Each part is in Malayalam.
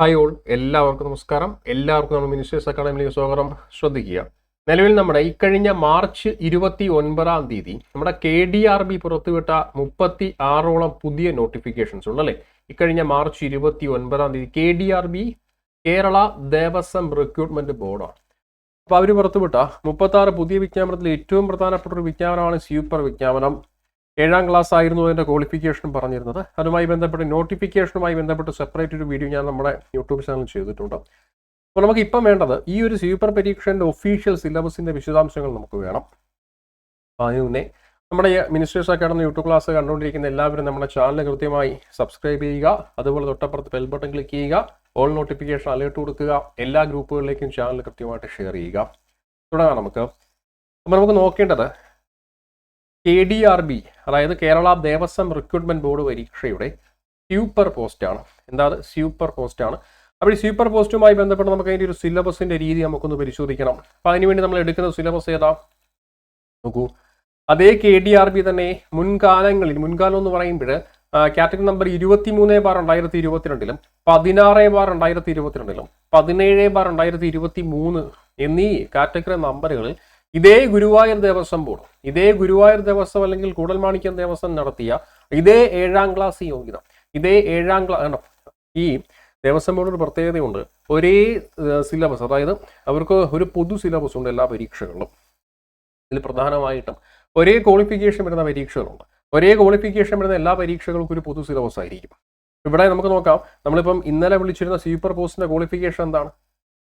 ഹായ് ഓൾ എല്ലാവർക്കും നമസ്കാരം. എല്ലാവർക്കും നമ്മൾ മിനിസ്റ്റേഴ്സ് അക്കാഡമിയിലേക്ക് സ്വാഗതം. ശ്രദ്ധിക്കുക. നിലവിൽ നമ്മുടെ ഇക്കഴിഞ്ഞ മാർച്ച് ഇരുപത്തി ഒൻപതാം തീയതി നമ്മുടെ കെ ഡി ആർ ബി പുറത്തുവിട്ട മുപ്പത്തി ആറോളം പുതിയ നോട്ടിഫിക്കേഷൻസ് ഉണ്ട് അല്ലേ? ഇക്കഴിഞ്ഞ മാർച്ച് ഇരുപത്തി ഒൻപതാം തീയതി K D R B Kerala Devaswom recruitment ബോർഡാണ് അപ്പോൾ അവർ പുറത്തുവിട്ട മുപ്പത്തി ആറ് പുതിയ വിജ്ഞാപനത്തിൽ ഏറ്റവും പ്രധാനപ്പെട്ട ഒരു വിജ്ഞാപനമാണ് സൂപ്പർ വിജ്ഞാപനം. ഏഴാം ക്ലാസ് ആയിരുന്നു അതിന്റെ ക്വാളിഫിക്കേഷൻ പറഞ്ഞിരുന്നത്. അതുമായി ബന്ധപ്പെട്ട് നോട്ടിഫിക്കേഷനുമായി ബന്ധപ്പെട്ട് സെപ്പറേറ്റ് ഒരു വീഡിയോ ഞാൻ നമ്മുടെ യൂട്യൂബ് ചാനൽ ചെയ്തിട്ടുണ്ട്. അപ്പോൾ നമുക്ക് ഇപ്പം വേണ്ടത് ഈ ഒരു സൂപ്പർ പരീക്ഷന്റെ ഒഫീഷ്യൽ സിലബസിന്റെ വിശദാംശങ്ങൾ നമുക്ക് വേണം. അതിന് മുന്നേ നമ്മുടെ മിനിസ്റ്റേഴ്സ് അക്കാഡമി യൂട്യൂബ് ക്ലാസ് കണ്ടുകൊണ്ടിരിക്കുന്ന എല്ലാവരും നമ്മുടെ ചാനൽ കൃത്യമായി സബ്സ്ക്രൈബ് ചെയ്യുക. അതുപോലെ തൊട്ടപ്പുറത്ത് ബെൽ ബട്ടൺ ക്ലിക്ക് ചെയ്യുക. ഓൾ നോട്ടിഫിക്കേഷൻ അലേർട്ട് കൊടുക്കുക. എല്ലാ ഗ്രൂപ്പുകളിലേക്കും ചാനൽ കൃത്യമായിട്ട് ഷെയർ ചെയ്യുക. തുടങ്ങാം നമുക്ക്. അപ്പോൾ നമുക്ക് നോക്കേണ്ടത് കെ ഡി ആർ ബി അതായത് കേരള ദേവസ്വം റിക്രൂട്ട്മെന്റ് ബോർഡ് പരീക്ഷയുടെ സ്യൂപ്പർ പോസ്റ്റാണ് എന്താ അത് സ്യൂപ്പർ പോസ്റ്റാണ് അപ്പോൾ ഈ സ്യൂപ്പർ പോസ്റ്റുമായി ബന്ധപ്പെട്ട് നമുക്ക് അതിന്റെ ഒരു സിലബസിന്റെ രീതി നമുക്കൊന്ന് പരിശോധിക്കണം. അപ്പോൾ അതിനുവേണ്ടി നമ്മൾ എടുക്കുന്ന സിലബസ് ഏതാ? നോക്കൂ. അതേ കെ ഡി ആർ ബി തന്നെ മുൻകാലങ്ങളിൽ മുൻകാലം എന്ന് പറയുമ്പോൾ കാറ്റഗറി നമ്പർ ഇരുപത്തി മൂന്ന് ബാർ രണ്ടായിരത്തി ഇരുപത്തിരണ്ടിലും പതിനാറ് ബാർ രണ്ടായിരത്തി ഇരുപത്തിരണ്ടിലും പതിനേഴ് ബാർ രണ്ടായിരത്തി ഇരുപത്തി മൂന്ന് എന്നീ കാറ്റഗറി നമ്പറുകളിൽ ഇതേ ഗുരുവായൂർ ദേവസ്വം ബോർഡ് ഇതേ ഗുരുവായൂർ ദേവസ്വം അല്ലെങ്കിൽ കൂടൽമാണിക്യം ദേവസ്വം നടത്തിയ ഇതേ ഏഴാം ക്ലാസ് യോഗ്യത ഇതേ ഏഴാം ക്ലാസ് ഈ ദേവസ്വം ബോർഡ് ഒരു പ്രത്യേകതയുണ്ട്. ഒരേ സിലബസ് അതായത് അവർക്ക് ഒരു പൊതു സിലബസ് ഉണ്ട് എല്ലാ പരീക്ഷകളിലും. ഇതിൽ പ്രധാനമായിട്ടും ഒരേ ക്വാളിഫിക്കേഷൻ വരുന്ന പരീക്ഷകളുണ്ട്. ഒരേ ക്വാളിഫിക്കേഷൻ വരുന്ന എല്ലാ പരീക്ഷകൾക്കും ഒരു പൊതു സിലബസ് ആയിരിക്കും. ഇവിടെ നമുക്ക് നോക്കാം. നമ്മളിപ്പം ഇന്നലെ വിളിച്ചിരുന്ന സൂപ്പർ പോസ്റ്റിന്റെ ക്വാളിഫിക്കേഷൻ എന്താണ്?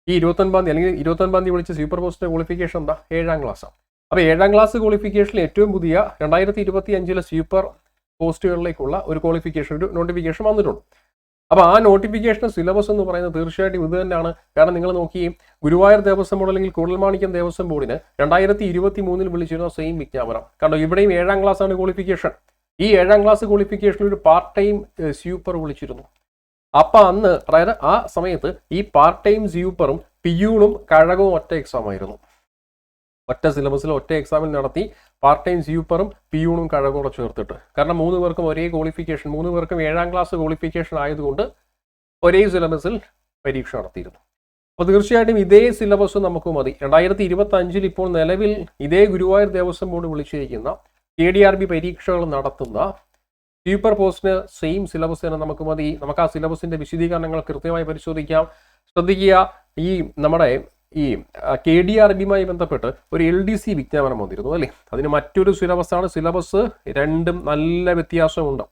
ഈ ഇരുപത്തൊൻപതാം തീയതി അല്ലെങ്കിൽ ഇരുപത്തൊൻപതാം തീയതി വിളിച്ച സൂപ്പർ പോസ്റ്റിന്റെ ക്വാളിഫിക്കേഷൻ എന്താ? ഏഴാം ക്ലാസ്സാണ് അപ്പോൾ ഏഴാം ക്ലാസ് ക്വാളിഫിക്കേഷനിൽ ഏറ്റവും പുതിയ രണ്ടായിരത്തി ഇരുപത്തി അഞ്ചിലെ സൂപ്പർ പോസ്റ്റുകളിലേക്കുള്ള ഒരു ക്വാളിഫിക്കേഷൻ ഒരു നോട്ടിഫിക്കേഷൻ വന്നിട്ടുണ്ട്. അപ്പോൾ ആ നോട്ടിഫിക്കേഷൻ സിലബസ് എന്ന് പറയുന്നത് തീർച്ചയായിട്ടും ഇത് തന്നെയാണ്. കാരണം നിങ്ങൾ നോക്കി ഗുരുവായൂർ ദേവസ്വം ബോർഡ് അല്ലെങ്കിൽ കൂടൽമാണിക്യം ദേവസ്വം ബോർഡിന് രണ്ടായിരത്തി ഇരുപത്തി മൂന്നിൽ വിളിച്ചിരുന്ന സെയിം വിജ്ഞാപനം. കാരണം ഇവിടെയും ഏഴാം ക്ലാസ് ആണ് ക്വാളിഫിക്കേഷൻ ഈ ഏഴാം ക്ലാസ് ക്വാളിഫിക്കേഷനിൽ ഒരു പാർട്ട് ടൈം സ്യൂപ്പർ വിളിച്ചിരുന്നു. അപ്പൊ അന്ന് അതായത് ആ സമയത്ത് ഈ പാർട്ട് ടൈം സ്യൂപ്പറും പിയൂണും കഴകവും ഒറ്റ എക്സാം ആയിരുന്നു. ഒറ്റ സിലബസിൽ ഒറ്റ എക്സാമിൽ നടത്തി പാർട്ട് ടൈം സ്യൂപ്പറും പിയൂണും കഴകൂടെ ചേർത്തിട്ട്. കാരണം മൂന്ന് പേർക്കും ഒരേ ക്വാളിഫിക്കേഷൻ മൂന്ന് പേർക്കും ഏഴാം ക്ലാസ് ക്വാളിഫിക്കേഷൻ ആയതുകൊണ്ട് ഒരേ സിലബസിൽ പരീക്ഷ നടത്തിയിരുന്നു. അപ്പോൾ തീർച്ചയായിട്ടും ഇതേ സിലബസ് നമുക്ക് മതി. രണ്ടായിരത്തി ഇരുപത്തി അഞ്ചിൽ ഇപ്പോൾ നിലവിൽ ഇതേ ഗുരുവായൂർ ദേവസ്വം ബോർഡ് വിളിച്ചിരിക്കുന്ന കെ ഡി ആർ ബി പരീക്ഷകൾ നടത്തുന്ന സൂപ്പർ പോസ്റ്റിന് സെയിം സിലബസ് തന്നെ നമുക്ക് മതി. നമുക്ക് ആ സിലബസിന്റെ വിശദീകരണങ്ങൾ കൃത്യമായി പരിശോധിക്കാം. ശ്രദ്ധിക്കുക ഈ നമ്മുടെ ഈ കെ ഡി ആർ ബിയുമായി ബന്ധപ്പെട്ട് ഒരു എൽ ഡി സി വിജ്ഞാപനം വന്നിരുന്നു അല്ലേ? അതിന് മറ്റൊരു സിലബസാണ് സിലബസ് രണ്ടും നല്ല വ്യത്യാസമുണ്ട്.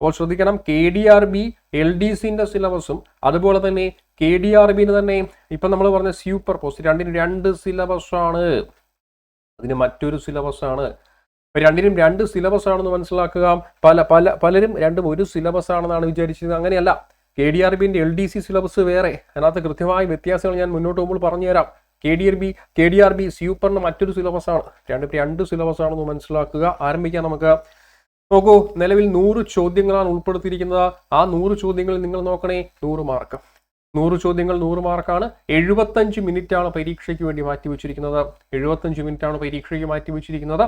അപ്പോൾ ശ്രദ്ധിക്കണം K D R B L D സിന്റെ സിലബസും അതുപോലെ തന്നെ കെ ഡി ആർ ബിന് തന്നെ ഇപ്പം നമ്മൾ പറഞ്ഞ സൂപ്പർ പോസ്റ്റ് രണ്ടിന് രണ്ട് സിലബസാണ് അതിന് മറ്റൊരു സിലബസാണ് രണ്ടിനും രണ്ട് സിലബസ് ആണെന്ന് മനസ്സിലാക്കുക. പല പല പലരും രണ്ടും ഒരു സിലബസ് ആണെന്നാണ് വിചാരിച്ചത് അങ്ങനെയല്ല. കെ ഡി ആർ ബിന്റെ എൽ ഡി സി സിലബസ് വേറെ. അതിനകത്ത് കൃത്യമായ വ്യത്യാസങ്ങൾ ഞാൻ മുന്നോട്ട് പോകുമ്പോൾ പറഞ്ഞുതരാം. K D R B K D R B സ്യൂപ്പറിന് മറ്റൊരു സിലബസ് ആണ്. രണ്ട് രണ്ട് സിലബസ് ആണെന്ന് മനസ്സിലാക്കുക. ആരംഭിക്കാം നമുക്ക്. നോക്കൂ നിലവിൽ നൂറ് ചോദ്യങ്ങളാണ് ഉൾപ്പെടുത്തിയിരിക്കുന്നത്. ആ നൂറ് ചോദ്യങ്ങളിൽ നിങ്ങൾ നോക്കണേ നൂറ് മാർക്ക് നൂറ് ചോദ്യങ്ങൾ നൂറ് മാർക്കാണ് എഴുപത്തഞ്ച് മിനിറ്റ് ആണ് പരീക്ഷയ്ക്ക് വേണ്ടി മാറ്റി വെച്ചിരിക്കുന്നത് എഴുപത്തഞ്ച് ആണ് പരീക്ഷയ്ക്ക് മാറ്റി വെച്ചിരിക്കുന്നത്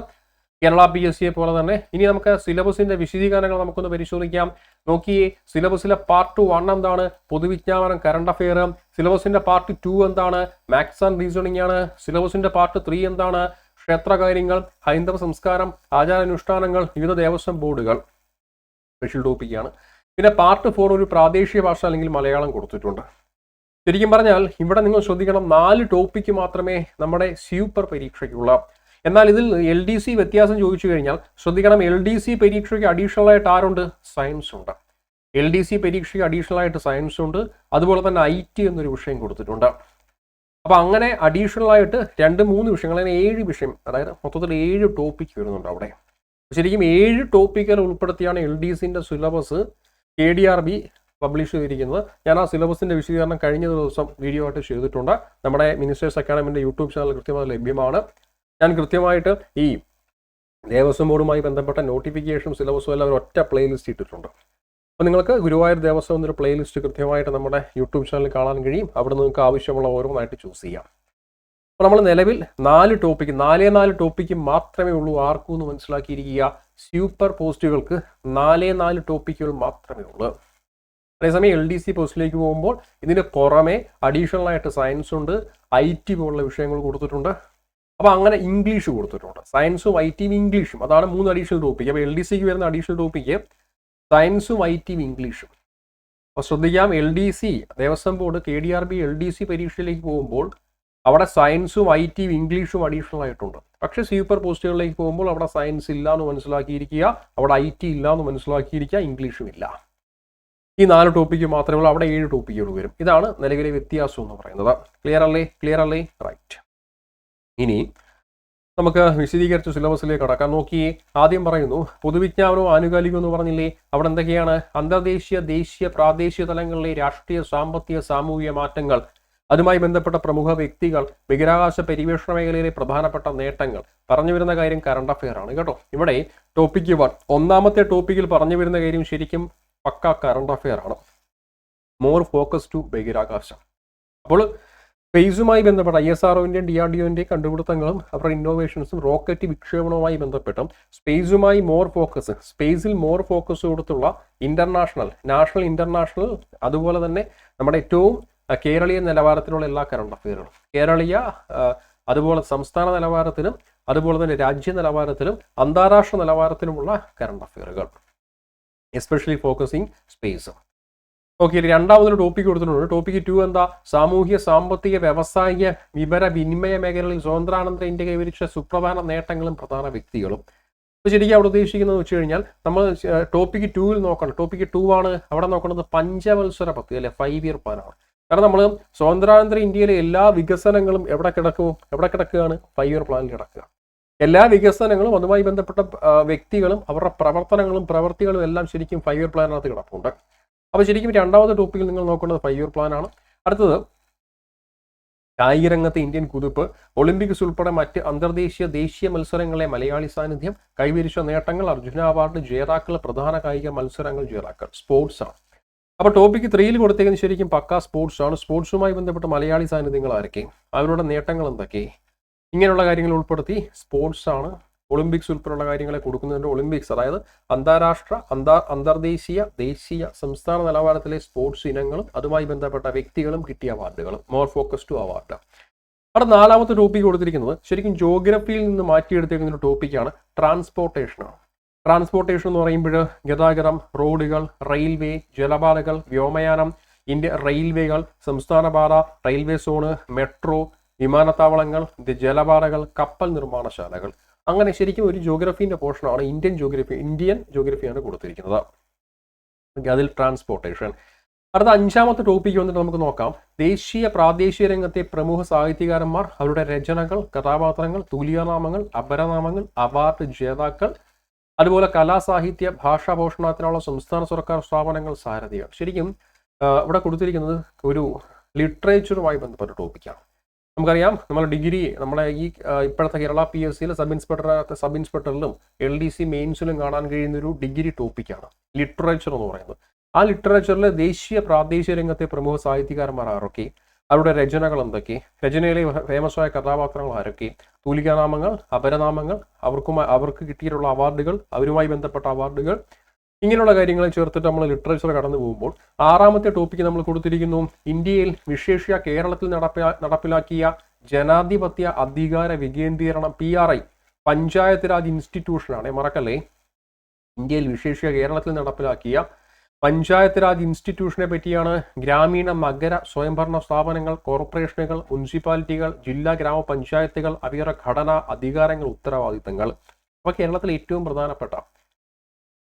കേരള പി എസ് സിയെ പോലെ തന്നെ. ഇനി നമുക്ക് സിലബസിന്റെ വിശദീകരണങ്ങൾ നമുക്കൊന്ന് പരിശോധിക്കാം. നോക്കിയേ സിലബസിലെ പാർട്ട് വൺ എന്താണ്? പൊതുവിജ്ഞാപനം കറണ്ട് അഫെയർ സിലബസിന്റെ പാർട്ട് ടു എന്താണ്? മാത്സ് ആൻഡ് റീസണിംഗ് ആണ്. സിലബസിന്റെ പാർട്ട് ത്രീ എന്താണ്? ക്ഷേത്രകാര്യങ്ങൾ ഹൈന്ദവ സംസ്കാരം ആചാരാനുഷ്ഠാനങ്ങൾ വിവിധ ദേവസ്വം ബോർഡുകൾ. സ്പെഷ്യൽ ടോപ്പിക്കാണ് പിന്നെ പാർട്ട് ഫോർ ഒരു പ്രാദേശിക ഭാഷ അല്ലെങ്കിൽ മലയാളം കൊടുത്തിട്ടുണ്ട്. ശരിക്കും പറഞ്ഞാൽ ഇവിടെ നിങ്ങൾ ശ്രദ്ധിക്കണം നാല് ടോപ്പിക്ക് മാത്രമേ നമ്മുടെ സൂപ്പർ പരീക്ഷയ്ക്കുള്ള എന്നാൽ ഇതിൽ എൽ ഡി സി വ്യത്യാസം ചോദിച്ചു കഴിഞ്ഞാൽ ശ്രദ്ധിക്കണം എൽ ഡി സി പരീക്ഷയ്ക്ക് അഡീഷണൽ ആയിട്ട് ആരുണ്ട്? സയൻസ് ഉണ്ട്. എൽ ഡി സി പരീക്ഷയ്ക്ക് അഡീഷണൽ ആയിട്ട് സയൻസ് ഉണ്ട്. അതുപോലെ തന്നെ ഐ ടി എന്നൊരു വിഷയം കൊടുത്തിട്ടുണ്ട്. അപ്പൊ അങ്ങനെ അഡീഷണൽ ആയിട്ട് രണ്ട് മൂന്ന് വിഷയങ്ങൾ അങ്ങനെ ഏഴ് വിഷയം അതായത് മൊത്തത്തിൽ ഏഴ് ടോപ്പിക് വരുന്നുണ്ട് അവിടെ. ശരിക്കും ഏഴ് ടോപ്പിക്കുകൾ ഉൾപ്പെടുത്തിയാണ് എൽ ഡി സിന്റെ syllabus K D R B publish ചെയ്തിരിക്കുന്നത്. ഞാൻ ആ സിലബസിന്റെ വിശദീകരണം കഴിഞ്ഞ ദിവസം വീഡിയോ ആയിട്ട് ചെയ്തിട്ടുണ്ട്. നമ്മുടെ മിനിസ്റ്റേഴ്സ് അക്കാഡമിന്റെ യൂട്യൂബ് ചാനൽ കൃത്യമായി ലഭ്യമാണ്. ഞാൻ കൃത്യമായിട്ട് ഈ ദേവസ്വം ബോർഡുമായി ബന്ധപ്പെട്ട നോട്ടിഫിക്കേഷനും സിലബസും എല്ലാം ഒരു ഒറ്റ പ്ലേലിസ്റ്റ് ഇട്ടിട്ടുണ്ട്. അപ്പോൾ നിങ്ങൾക്ക് ഗുരുവായൂർ ദേവസ്വം എന്നൊരു പ്ലേലിസ്റ്റ് കൃത്യമായിട്ട് നമ്മുടെ യൂട്യൂബ് ചാനലിൽ കാണാൻ കഴിയും. അവിടെ നിങ്ങൾക്ക് ആവശ്യമുള്ള ഓരോന്നായിട്ട് ചൂസ് ചെയ്യാം. അപ്പോൾ നമ്മൾ നിലവിൽ നാല് ടോപ്പിക്ക് നാലേ നാല് ടോപ്പിക്ക് മാത്രമേ ഉള്ളൂ ആർക്കും എന്ന് മനസ്സിലാക്കിയിരിക്കുക. സൂപ്പർ പോസ്റ്റുകൾക്ക് നാലേ നാല് ടോപ്പിക്കുകൾ മാത്രമേ ഉള്ളൂ. അതേസമയം എൽ ഡി സി പോസ്റ്റിലേക്ക് പോകുമ്പോൾ ഇതിന് പുറമെ അഡീഷണൽ ആയിട്ട് സയൻസ് ഉണ്ട് ഐ ടി പോലുള്ള വിഷയങ്ങൾ കൊടുത്തിട്ടുണ്ട്. അപ്പോൾ അങ്ങനെ ഇംഗ്ലീഷ് കൊടുത്തിട്ടുണ്ട്. സയൻസും ഐ ടിയും ഇംഗ്ലീഷും അതാണ് മൂന്ന് അഡീഷണൽ ടോപ്പിക് അപ്പോൾ എൽ ഡി സിക്ക് വരുന്ന അഡീഷണൽ ടോപ്പിക്ക് സയൻസും ഐ ടിയും ഇംഗ്ലീഷും അപ്പോൾ ശ്രദ്ധിക്കാം L D C Devaswom board K D R B L D C പരീക്ഷയിലേക്ക് പോകുമ്പോൾ അവിടെ സയൻസും ഐ ടിയും ഇംഗ്ലീഷും അഡീഷണൽ ആയിട്ടുണ്ട്. പക്ഷേ സൂപ്പർ പോസ്റ്റുകളിലേക്ക് പോകുമ്പോൾ അവിടെ സയൻസ് ഇല്ല എന്ന് മനസ്സിലാക്കിയിരിക്കുക അവിടെ ഐ ടി ഇല്ല എന്ന് മനസ്സിലാക്കിയിരിക്കുക ഇംഗ്ലീഷും ഇല്ല. ഈ നാല് ടോപ്പിക്ക് മാത്രമേ ഉള്ളൂ. അവിടെ ഏഴ് ടോപ്പിക്കുകൾ വരും. ഇതാണ് നിലവിലെ വ്യത്യാസം എന്ന് പറയുന്നത്. ക്ലിയർ അല്ലേ? ക്ലിയർ അല്ലേ? റൈറ്റ് ഇനി നമുക്ക് വിശദീകരിച്ച സിലബസിലേക്ക് കടക്കാം നോക്കി. ആദ്യം പറയുന്നു പൊതുവിജ്ഞാപനവും ആനുകാലികവും എന്ന് പറഞ്ഞില്ലേ? അവിടെ എന്തൊക്കെയാണ്? അന്തർദേശീയ ദേശീയ പ്രാദേശിക തലങ്ങളിലെ രാഷ്ട്രീയ സാമ്പത്തിക സാമൂഹിക മാറ്റങ്ങൾ അതുമായി ബന്ധപ്പെട്ട പ്രമുഖ വ്യക്തികൾ ബഹിരാകാശ പരിവേഷണ മേഖലയിലെ പ്രധാനപ്പെട്ട നേട്ടങ്ങൾ പറഞ്ഞു വരുന്ന കാര്യം കറണ്ട് അഫെയർ ആണ് കേട്ടോ. ഇവിടെ ടോപ്പിക്ക് വൺ ഒന്നാമത്തെ ടോപ്പിക്കിൽ പറഞ്ഞു വരുന്ന കാര്യം ശരിക്കും പക്ക കറണ്ട് അഫെയർ ആണ്. മോർ ഫോക്കസ് ടു ബഹിരാകാശം. അപ്പോൾ സ്പേസുമായി ബന്ധപ്പെട്ട ഐ എസ് ആർ ഒവിന്റെയും ഡി ആർ ഡി ഒന്റെയും കണ്ടുപിടുത്തങ്ങളും അവരുടെ ഇന്നോവേഷൻസും റോക്കറ്റ് വിക്ഷേപണവുമായി ബന്ധപ്പെട്ടും സ്പേസുമായി മോർ ഫോക്കസ് സ്പേസിൽ മോർ ഫോക്കസ് കൊടുത്തുള്ള ഇന്റർനാഷണൽ നാഷണൽ ഇന്റർനാഷണൽ അതുപോലെ തന്നെ നമ്മുടെ ഏറ്റവും കേരളീയ നിലവാരത്തിലുള്ള എല്ലാ കറണ്ട് അഫെയറുകളും കേരളീയ അതുപോലെ സംസ്ഥാന നിലവാരത്തിലും അതുപോലെ തന്നെ രാജ്യ നിലവാരത്തിലും അന്താരാഷ്ട്ര നിലവാരത്തിലുമുള്ള കറണ്ട് അഫെയറുകൾ എസ്പെഷ്യലി ഫോക്കസിങ് സ്പേസ് ഓക്കെ രണ്ടാമതൊരു ടോപ്പിക് കൊടുത്തിട്ടുണ്ട്. ടോപ്പിക് ടു എന്താ? സാമൂഹ്യ സാമ്പത്തിക വ്യവസായിക വിവര വിനിമയ മേഖലകളിൽ സ്വതന്ത്രാനന്തര ഇന്ത്യ കൈവരിച്ച സുപ്രധാന നേട്ടങ്ങളും പ്രധാന വ്യക്തികളും. അപ്പോൾ ശരിക്കും അവിടെ ഉദ്ദേശിക്കുന്നത് വെച്ച് കഴിഞ്ഞാൽ നമ്മൾ ടോപ്പിക് ടൂവിൽ നോക്കണം. ടോപ്പിക് ടു ആണ് അവിടെ നോക്കുന്നത് പഞ്ചവത്സര പദ്ധതി അല്ലെ? ഫൈവ് ഇയർ പ്ലാനാണ് കാരണം നമ്മൾ സ്വതന്ത്രാനന്തര ഇന്ത്യയിലെ എല്ലാ വികസനങ്ങളും എവിടെ കിടക്കും? എവിടെ കിടക്കുകയാണ്? ഫൈവ് ഇയർ പ്ലാനിൽ കിടക്കുക. എല്ലാ വികസനങ്ങളും അതുമായി ബന്ധപ്പെട്ട വ്യക്തികളും അവരുടെ പ്രവർത്തനങ്ങളും പ്രവൃത്തികളും എല്ലാം ശരിക്കും ഫൈവ് ഇയർ പ്ലാനകത്ത് കിടപ്പുണ്ട്. അപ്പോൾ ശരിക്കും രണ്ടാമത്തെ ടോപ്പിക്കിൽ നിങ്ങൾ നോക്കേണ്ടത് ഫൈവ് ഇയർ പ്ലാൻ ആണ്. അടുത്തത് കായിക രംഗത്തെ ഇന്ത്യൻ കുതിപ്പ് ഒളിമ്പിക്സ് ഉൾപ്പെടെ മറ്റ് അന്തർദേശീയ ദേശീയ മത്സരങ്ങളെ മലയാളി സാന്നിധ്യം കൈവരിച്ച നേട്ടങ്ങൾ അർജുന അവാർഡ് ജേതാക്കൾ പ്രധാന കായിക മത്സരങ്ങൾ ജേതാക്കൾ സ്പോർട്സ് ആണ്. അപ്പോൾ ടോപ്പിക്ക് ത്രീയിൽ കൊടുത്തേക്കുന്ന ശരിക്കും പക്ക സ്പോർട്സ് ആണ്. സ്പോർട്സുമായി ബന്ധപ്പെട്ട മലയാളി സാന്നിധ്യങ്ങൾ ആരൊക്കെ? അവരുടെ നേട്ടങ്ങൾ എന്തൊക്കെ? ഇങ്ങനെയുള്ള കാര്യങ്ങൾ ഉൾപ്പെടുത്തി സ്പോർട്സ് ആണ്. ഒളിമ്പിക്സ് ഉൾപ്പെടെയുള്ള കാര്യങ്ങളെ കൊടുക്കുന്നതിന്റെ ഒളിമ്പിക്സ് അതായത് അന്താരാഷ്ട്ര അന്താ അന്തർദേശീയ ദേശീയ സംസ്ഥാന നിലവാരത്തിലെ സ്പോർട്സ് ഇനങ്ങളും അതുമായി ബന്ധപ്പെട്ട വ്യക്തികളും കിട്ടിയ അവാർഡുകളും മോർ ഫോക്കസ് ടു അവാർഡ് അവിടെ നാലാമത്തെ ടോപ്പിക് കൊടുത്തിരിക്കുന്നത് ശരിക്കും ജോഗ്രഫിയിൽ നിന്ന് മാറ്റിയെടുത്തിരിക്കുന്ന ഒരു ടോപ്പിക്കാണ് ട്രാൻസ്പോർട്ടേഷനാണ് ട്രാൻസ്പോർട്ടേഷൻ എന്ന് പറയുമ്പോൾ ഗതാഗതം റോഡുകൾ റെയിൽവേ ജലപാതകൾ വ്യോമയാനം ഇന്ത്യ റെയിൽവേകൾ സംസ്ഥാന പാത റെയിൽവേ സോണ് മെട്രോ വിമാനത്താവളങ്ങൾ ജലപാതകൾ കപ്പൽ നിർമ്മാണശാലകൾ. അങ്ങനെ ശരിക്കും ഒരു ജോഗ്രഫീന്റെ പോർഷനാണ് ഇന്ത്യൻ ജോഗ്രഫി ഇന്ത്യൻ ജോഗ്രഫിയാണ് കൊടുത്തിരിക്കുന്നത്. ഓക്കെ അതിൽ ട്രാൻസ്പോർട്ടേഷൻ അടുത്ത അഞ്ചാമത്തെ ടോപ്പിക്ക് വന്നിട്ട് നമുക്ക് നോക്കാം. ദേശീയ പ്രാദേശിക രംഗത്തെ പ്രമുഖ സാഹിത്യകാരന്മാർ അവരുടെ രചനകൾ കഥാപാത്രങ്ങൾ തുല്യനാമങ്ങൾ അപരനാമങ്ങൾ അവാർഡ് ജേതാക്കൾ അതുപോലെ കലാസാഹിത്യ ഭാഷാഭൂഷണത്തിനുള്ള സംസ്ഥാന സർക്കാർ സ്ഥാപനങ്ങൾ സാരഥികൾ. ശരിക്കും ഇവിടെ കൊടുത്തിരിക്കുന്നത് ഒരു ലിറ്ററേച്ചറുമായി ബന്ധപ്പെട്ട ടോപ്പിക്കാണ് നമുക്കറിയാം നമ്മൾ ഡിഗ്രി നമ്മളെ ഈ ഇപ്പോഴത്തെ കേരള പി എസ് സിയിലെ സബ് ഇൻസ്പെക്ടർ സബ് ഇൻസ്പെക്ടറിലും എൽ ഡി സി മെയിൻസിലും കാണാൻ കഴിയുന്ന ഒരു ഡിഗ്രി ടോപ്പിക്കാണ് ലിറ്ററേച്ചർ എന്ന് പറയുന്നത്. ആ ലിറ്ററേച്ചറിലെ ദേശീയ പ്രാദേശിക രംഗത്തെ പ്രമുഖ സാഹിത്യകാരന്മാർ ആരൊക്കെ? അവരുടെ രചനകൾ എന്തൊക്കെ? രചനയിലെ ഫേമസ് ആയ കഥാപാത്രങ്ങൾ ആരൊക്കെ? തൂലികാനാമങ്ങൾ അപരനാമങ്ങൾ അവർക്കുമായി അവർക്ക് കിട്ടിയിട്ടുള്ള അവാർഡുകൾ അവരുമായി ബന്ധപ്പെട്ട അവാർഡുകൾ ഇങ്ങനെയുള്ള കാര്യങ്ങളെ ചേർത്തിട്ട് നമ്മൾ ലിറ്ററേച്ചർ കടന്നു പോകുമ്പോൾ ആറാമത്തെ ടോപ്പിക്ക് നമ്മൾ കൊടുത്തിരിക്കുന്നു ഇന്ത്യയിൽ വിശേഷ്യ കേരളത്തിൽ നടപ്പിലാ നടപ്പിലാക്കിയ ജനാധിപത്യ അധികാര വികേന്ദ്രീകരണം P R I panchayat raj ഇൻസ്റ്റിറ്റ്യൂഷനാണ് മറക്കല്ലേ? ഇന്ത്യയിൽ വിശേഷ്യ കേരളത്തിൽ നടപ്പിലാക്കിയ പഞ്ചായത്ത് രാജ് ഇൻസ്റ്റിറ്റ്യൂഷനെ പറ്റിയാണ് ഗ്രാമീണ നഗര സ്വയംഭരണ സ്ഥാപനങ്ങൾ കോർപ്പറേഷനുകൾ മുനിസിപ്പാലിറ്റികൾ ജില്ലാ ഗ്രാമപഞ്ചായത്തുകൾ അവയുടെ ഘടന അധികാരങ്ങൾ ഉത്തരവാദിത്തങ്ങൾ. അപ്പോൾ കേരളത്തിൽ ഏറ്റവും പ്രധാനപ്പെട്ട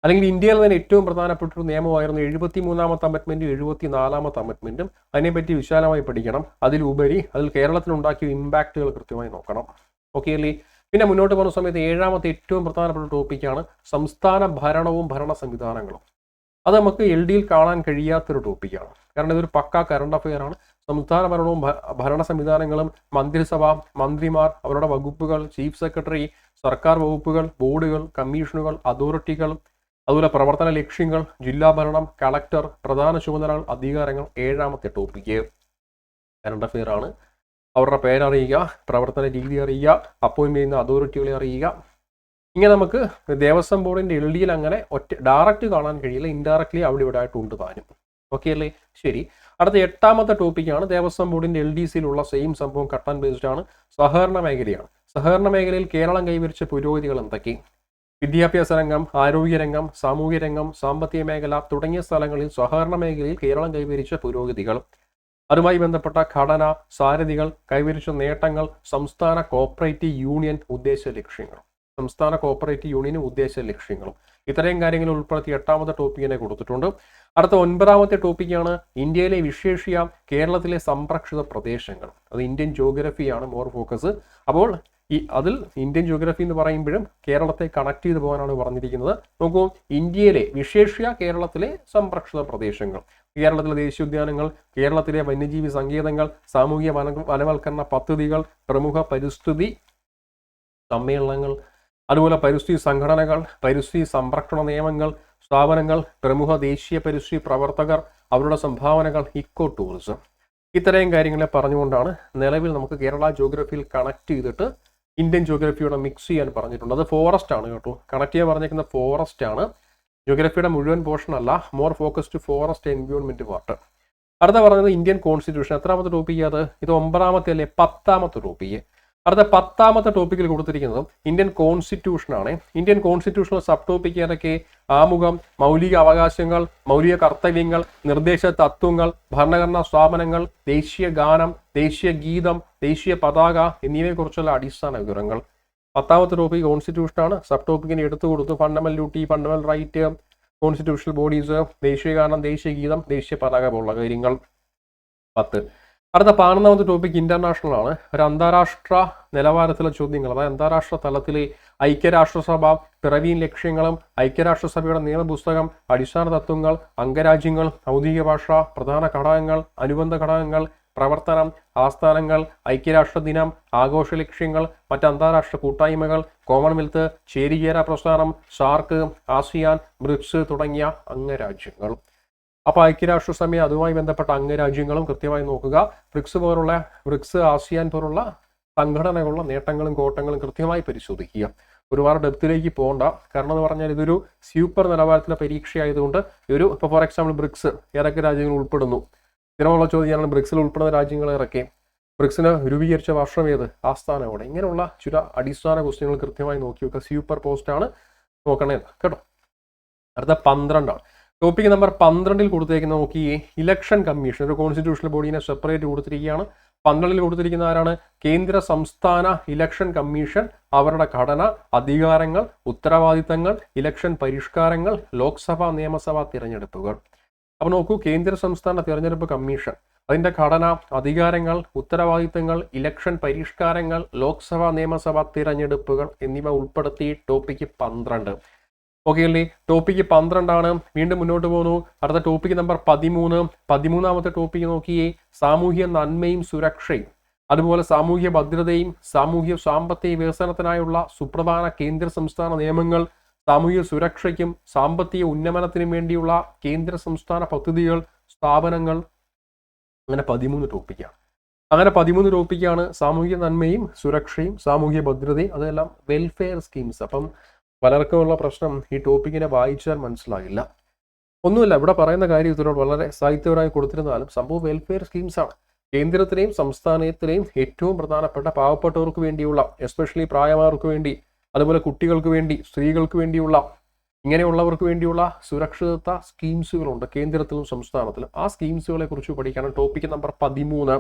അല്ലെങ്കിൽ ഇന്ത്യയിൽ തന്നെ ഏറ്റവും പ്രധാനപ്പെട്ട ഒരു നിയമമായിരുന്നു എഴുപത്തി മൂന്നാമത്തെ അമെറ്റ്മെന്റും എഴുപത്തി നാലാമത്തെ അമെറ്റ്മെന്റും അതിനെപ്പറ്റി വിശാലമായി പഠിക്കണം. അതിലുപരി അതിൽ കേരളത്തിനുണ്ടാക്കിയ ഇമ്പാക്റ്റുകൾ കൃത്യമായി നോക്കണം. ഓക്കെ അല്ലേ? പിന്നെ മുന്നോട്ട് പോകുന്ന സമയത്ത് ഏഴാമത്തെ ഏറ്റവും പ്രധാനപ്പെട്ട ടോപ്പിക്കാണ് സംസ്ഥാന ഭരണവും ഭരണ സംവിധാനങ്ങളും. അത് നമുക്ക് എൽ ഡിയിൽ കാണാൻ കഴിയാത്തൊരു ടോപ്പിക്കാണ് കാരണം ഇതൊരു പക്ക കറണ്ട് അഫെയർ ആണ്. സംസ്ഥാന ഭരണവും ഭരണ സംവിധാനങ്ങളും മന്ത്രിസഭ മന്ത്രിമാർ അവരുടെ വകുപ്പുകൾ ചീഫ് സെക്രട്ടറി സർക്കാർ വകുപ്പുകൾ ബോർഡുകൾ കമ്മീഷനുകൾ അതോറിറ്റികൾ അതുപോലെ പ്രവർത്തന ലക്ഷ്യങ്ങൾ ജില്ലാ ഭരണം കളക്ടർ പ്രധാന ചുമതലകൾ അധികാരങ്ങൾ ഏഴാമത്തെ ടോപ്പിക്ക്. കറണ്ട് അഫെയർ ആണ്. അവരുടെ പേരറിയുക പ്രവർത്തന രീതി അറിയുക അപ്പോയിന്റ് ചെയ്യുന്ന അതോറിറ്റികളെ അറിയുക. ഇങ്ങനെ നമുക്ക് ദേവസ്വം ബോർഡിന്റെ എൽ ഡിയിൽ അങ്ങനെ ഒറ്റ ഡയറക്റ്റ് കാണാൻ കഴിയില്ല. ഇൻഡയറക്ട്ലി അവിടെ ഇവിടെ ആയിട്ടുണ്ട് താനും. ഓക്കെ അല്ലേ? ശരി. അടുത്ത എട്ടാമത്തെ ടോപ്പിക്കാണ് ദേവസ്വം ബോർഡിന്റെ എൽ ഡി സിയിലുള്ള സെയിം സംഭവം കട്ട് ബേസ്ഡ് ആണ്. സഹകരണ മേഖലയാണ്. സഹകരണ മേഖലയിൽ കേരളം കൈവരിച്ച പുരോഗതികൾ എന്തൊക്കെ? വിദ്യാഭ്യാസ രംഗം ആരോഗ്യരംഗം സാമൂഹ്യ രംഗം സാമ്പത്തിക മേഖല തുടങ്ങിയ സ്ഥലങ്ങളിൽ സഹകരണ മേഖലയിൽ കേരളം കൈവരിച്ച പുരോഗതികൾ. അതുമായി ബന്ധപ്പെട്ട ഘടന സാരഥികൾ കൈവരിച്ച നേട്ടങ്ങൾ സംസ്ഥാന കോപ്പറേറ്റീവ് യൂണിയൻ ഉദ്ദേശ ലക്ഷ്യങ്ങൾ സംസ്ഥാന കോപ്പറേറ്റീവ് യൂണിയൻ ഉദ്ദേശ ലക്ഷ്യങ്ങളും. ഇത്രയും കാര്യങ്ങൾ ഉൾപ്പെടുത്തി എട്ടാമത്തെ ടോപ്പിക്കിനെ കൊടുത്തിട്ടുണ്ട്. അടുത്ത ഒൻപതാമത്തെ ടോപ്പിക്കാണ് ഇന്ത്യയിലെ വിശേഷിയ കേരളത്തിലെ സംരക്ഷിത പ്രദേശങ്ങൾ. അത് ഇന്ത്യൻ ജോഗ്രഫിയാണ് മോർ ഫോക്കസ് അപ്പോൾ ഈ അതിൽ ഇന്ത്യൻ ജിയോഗ്രഫി എന്ന് പറയുമ്പോഴും കേരളത്തെ കണക്ട് ചെയ്ത് പോകാനാണ് പറഞ്ഞിരിക്കുന്നത്. നോക്കൂ ഇന്ത്യയിലെ വിശേഷ്യ കേരളത്തിലെ സംരക്ഷിത പ്രദേശങ്ങൾ. കേരളത്തിലെ ദേശീയോദ്യാനങ്ങൾ കേരളത്തിലെ വന്യജീവി സങ്കേതങ്ങൾ സാമൂഹിക വന വനവൽക്കരണ പദ്ധതികൾ പ്രമുഖ പരിസ്ഥിതി സമ്മേളനങ്ങൾ അതുപോലെ പരിസ്ഥിതി സംഘടനകൾ പരിസ്ഥിതി സംരക്ഷണ നിയമങ്ങൾ സ്ഥാപനങ്ങൾ പ്രമുഖ ദേശീയ പരിസ്ഥിതി പ്രവർത്തകർ അവരുടെ സംഭാവനകൾ ഇക്കോ ടൂറിസം ഇത്രയും കാര്യങ്ങളെ പറഞ്ഞുകൊണ്ടാണ് നിലവിൽ നമുക്ക് കേരള ജോഗ്രഫിയിൽ കണക്ട് ചെയ്തിട്ട് ഇന്ത്യൻ ജോഗ്രഫിയോടെ മിക്സ് ചെയ്യാൻ പറഞ്ഞിട്ടുണ്ട്. അത് ഫോറസ്റ്റ് ആണ് കേട്ടോ. കണക്ട് ചെയ്യാൻ പറഞ്ഞിരിക്കുന്ന ഫോറസ്റ്റ് ആണ്. ജോഗ്രഫിയുടെ മുഴുവൻ പോർഷൻ അല്ല more focused forest environment part അടുത്ത പറഞ്ഞത് ഇന്ത്യൻ കോൺസ്റ്റിറ്റ്യൂഷൻ എത്രാമത്തെ ടോപ്പിക്ക് അത്? ഇത് ഒമ്പതാമത്തെ അല്ലെ? പത്താമത്തെ ടോപ്പിക്ക് അടുത്ത പത്താമത്തെ ടോപ്പിക്കിൽ കൊടുത്തിരിക്കുന്നത് ഇന്ത്യൻ കോൺസ്റ്റിറ്റ്യൂഷനാണ് ഇന്ത്യൻ കോൺസ്റ്റിറ്റ്യൂഷണൽ സബ് ടോപ്പിക്ക് ഏതൊക്കെ? ആമുഖം മൗലിക അവകാശങ്ങൾ മൗലിക കർത്തവ്യങ്ങൾ നിർദ്ദേശ തത്വങ്ങൾ ഭരണഘടനാ സ്ഥാപനങ്ങൾ ദേശീയ ഗാനം ദേശീയ ഗീതം ദേശീയ പതാക എന്നിവയെക്കുറിച്ചുള്ള അടിസ്ഥാന വിവരങ്ങൾ. പത്താമത്തെ ടോപ്പിക് കോൺസ്റ്റിറ്റ്യൂഷൻ ആണ്. സബ് ടോപ്പിക്കിന് എടുത്തു കൊടുത്തു. Fundamental duty fundamental right constitutional bodies ദേശീയ ഗാനം ദേശീയ ഗീതം ദേശീയ പതാക പോലുള്ള കാര്യങ്ങൾ. പത്ത്. അടുത്ത പതിനൊന്നാമത്തെ ടോപ്പിക് ഇന്റർനാഷണൽ ആണ്. ഒരു അന്താരാഷ്ട്ര നിലവാരത്തിലെ ചോദ്യങ്ങൾ. അതായത് അന്താരാഷ്ട്ര തലത്തിലെ ഐക്യരാഷ്ട്രസഭ പിറവിയും ലക്ഷ്യങ്ങളും ഐക്യരാഷ്ട്രസഭയുടെ നിയമപുസ്തകം അടിസ്ഥാന തത്വങ്ങൾ അംഗരാജ്യങ്ങൾ ഔദ്യോഗിക ഭാഷ പ്രധാന ഘടകങ്ങൾ അനുബന്ധ ഘടകങ്ങൾ പ്രവർത്തനം ആസ്ഥാനങ്ങൾ ഐക്യരാഷ്ട്ര ദിനം ആഘോഷ ലക്ഷ്യങ്ങൾ മറ്റ് അന്താരാഷ്ട്ര കൂട്ടായ്മകൾ കോമൺവെൽത്ത് ചേരിചേര പ്രസ്ഥാനം സാർക്ക് ആസിയാൻ ബ്രിക്സ് തുടങ്ങിയ അംഗരാജ്യങ്ങൾ. അപ്പോൾ സമയം അതുമായി ബന്ധപ്പെട്ട അംഗരാജ്യങ്ങളും കൃത്യമായി നോക്കുക. ബ്രിക്സ് പോലുള്ള ബ്രിക്സ് ആസിയാൻ പോലുള്ള സംഘടനകളുള്ള നേട്ടങ്ങളും കോട്ടങ്ങളും കൃത്യമായി പരിശോധിക്കുക. ഒരുപാട് ഡെപ്തിലേക്ക് പോകണ്ട കാരണം എന്ന് പറഞ്ഞാൽ ഇതൊരു സൂപ്പർ നിലവാരത്തിലെ പരീക്ഷ ആയതുകൊണ്ട് ഒരു ഇപ്പോൾ ഫോർ എക്സാമ്പിൾ ബ്രിക്സ് ഏതൊക്കെ രാജ്യങ്ങൾ ഉൾപ്പെടുന്നു? ഇതിനുള്ള ചോദ്യമാണ് ബ്രിക്സിൽ ഉൾപ്പെടുന്ന രാജ്യങ്ങൾ ഇറക്കി ബ്രിക്സിന് രൂപീകരിച്ച വർഷം ഏത്? ആസ്ഥാനം എവിടെ? ഇങ്ങനെയുള്ള ചില അടിസ്ഥാന ക്വസ്റ്റ്യങ്ങൾ കൃത്യമായി നോക്കി വെക്കുക സൂപ്പർ പോസ്റ്റ് ആണ് നോക്കണേ കേട്ടോ? അടുത്ത പന്ത്രണ്ടാണ്. ടോപ്പിക് നമ്പർ പന്ത്രണ്ടിൽ കൊടുത്തേക്കുന്ന നോക്കിയേ ഇലക്ഷൻ കമ്മീഷൻ ഒരു കോൺസ്റ്റിറ്റ്യൂഷണൽ ബോഡീനെ സെപ്പറേറ്റ് കൊടുത്തിരിക്കുകയാണ്. പന്ത്രണ്ടിൽ കൊടുത്തിരിക്കുന്ന ആരാണ്? കേന്ദ്ര സംസ്ഥാന ഇലക്ഷൻ കമ്മീഷൻ അവരുടെ ഘടന അധികാരങ്ങൾ ഉത്തരവാദിത്തങ്ങൾ ഇലക്ഷൻ പരിഷ്കാരങ്ങൾ ലോക്സഭാ നിയമസഭാ തിരഞ്ഞെടുപ്പുകൾ. അപ്പോൾ നോക്കൂ കേന്ദ്ര സംസ്ഥാന തിരഞ്ഞെടുപ്പ് കമ്മീഷൻ അതിന്റെ ഘടന അധികാരങ്ങൾ ഉത്തരവാദിത്തങ്ങൾ ഇലക്ഷൻ പരിഷ്കാരങ്ങൾ ലോക്സഭാ നിയമസഭാ തിരഞ്ഞെടുപ്പുകൾ എന്നിവ ഉൾപ്പെടുത്തി ടോപ്പിക്ക് പന്ത്രണ്ട്. ഓക്കെ അല്ലേ ടോപ്പിക്ക് പന്ത്രണ്ടാണ്. വീണ്ടും മുന്നോട്ട് പോകുന്നു. അടുത്ത ടോപ്പിക്ക് നമ്പർ പതിമൂന്ന്. പതിമൂന്നാമത്തെ ടോപ്പിക്ക് നോക്കിയേ. സാമൂഹ്യ നന്മയും സുരക്ഷയും. അതുപോലെ സാമൂഹ്യ ഭദ്രതയും സാമൂഹ്യ സാമ്പത്തിക വികസനത്തിനായുള്ള സുപ്രധാന കേന്ദ്ര സംസ്ഥാന നിയമങ്ങൾ സാമൂഹ്യ സുരക്ഷയ്ക്കും സാമ്പത്തിക ഉന്നമനത്തിനും വേണ്ടിയുള്ള കേന്ദ്ര സംസ്ഥാന പദ്ധതികൾ സ്ഥാപനങ്ങൾ. അങ്ങനെ പതിമൂന്ന് ടോപ്പിക്കാണ് അങ്ങനെ പതിമൂന്ന് ടോപ്പിക്കാണ് സാമൂഹ്യ നന്മയും സുരക്ഷയും സാമൂഹ്യ ഭദ്രതയും അതെല്ലാം വെൽഫെയർ സ്കീംസ് അപ്പം പലർക്കുമുള്ള പ്രശ്നം ഈ ടോപ്പിക്കിനെ വായിച്ചാൽ മനസ്സിലാകില്ല. ഒന്നുമില്ല ഇവിടെ പറയുന്ന കാര്യം ഇതിനോട് വളരെ സാഹിത്യപരമായി കൊടുത്തിരുന്നാലും സംഭവം വെൽഫെയർ സ്കീംസ് ആണ്. കേന്ദ്രത്തിലെയും സംസ്ഥാനത്തിലെയും ഏറ്റവും പ്രധാനപ്പെട്ട പാവപ്പെട്ടവർക്ക് വേണ്ടിയുള്ള എസ്പെഷ്യലി പ്രായമാർക്ക് വേണ്ടി അതുപോലെ കുട്ടികൾക്ക് വേണ്ടി സ്ത്രീകൾക്ക് വേണ്ടിയുള്ള ഇങ്ങനെയുള്ളവർക്ക് വേണ്ടിയുള്ള സുരക്ഷിതത്വ സ്കീംസുകളുണ്ട് കേന്ദ്രത്തിലും സംസ്ഥാനത്തിലും. ആ സ്കീംസുകളെ കുറിച്ച് പഠിക്കാനാണ് ടോപ്പിക് നമ്പർ പതിമൂന്ന്.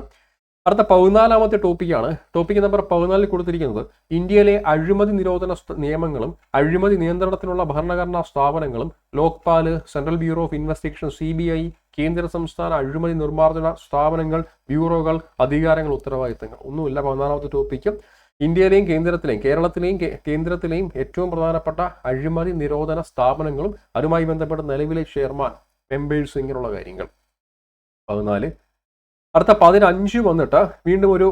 അടുത്ത പതിനാലാമത്തെ ടോപ്പിക്കാണ്. ടോപ്പിക് നമ്പർ പതിനാലിൽ കൊടുത്തിരിക്കുന്നത് ഇന്ത്യയിലെ അഴിമതി നിരോധന നിയമങ്ങളും അഴിമതി നിയന്ത്രണത്തിനുള്ള ഭരണഘടനാ സ്ഥാപനങ്ങളും Lokpal central bureau of investigation C B I കേന്ദ്ര സംസ്ഥാന അഴിമതി നിർമ്മാർജന സ്ഥാപനങ്ങൾ ബ്യൂറോകൾ അധികാരങ്ങൾ ഉത്തരവാദിത്തങ്ങൾ. ഒന്നുമില്ല പതിനാലാമത്തെ ടോപ്പിക്ക് ഇന്ത്യയിലെയും കേന്ദ്രത്തിലെയും കേരളത്തിലെയും കേന്ദ്രത്തിലെയും ഏറ്റവും പ്രധാനപ്പെട്ട അഴിമതി നിരോധന സ്ഥാപനങ്ങളും അതുമായി ബന്ധപ്പെട്ട നിലവിലെ ചെയർമാൻ മെമ്പേഴ്സ് ഇങ്ങനെയുള്ള കാര്യങ്ങൾ. പതിനാല്. അടുത്ത പതിനഞ്ച് വന്നിട്ട് വീണ്ടും ഒരു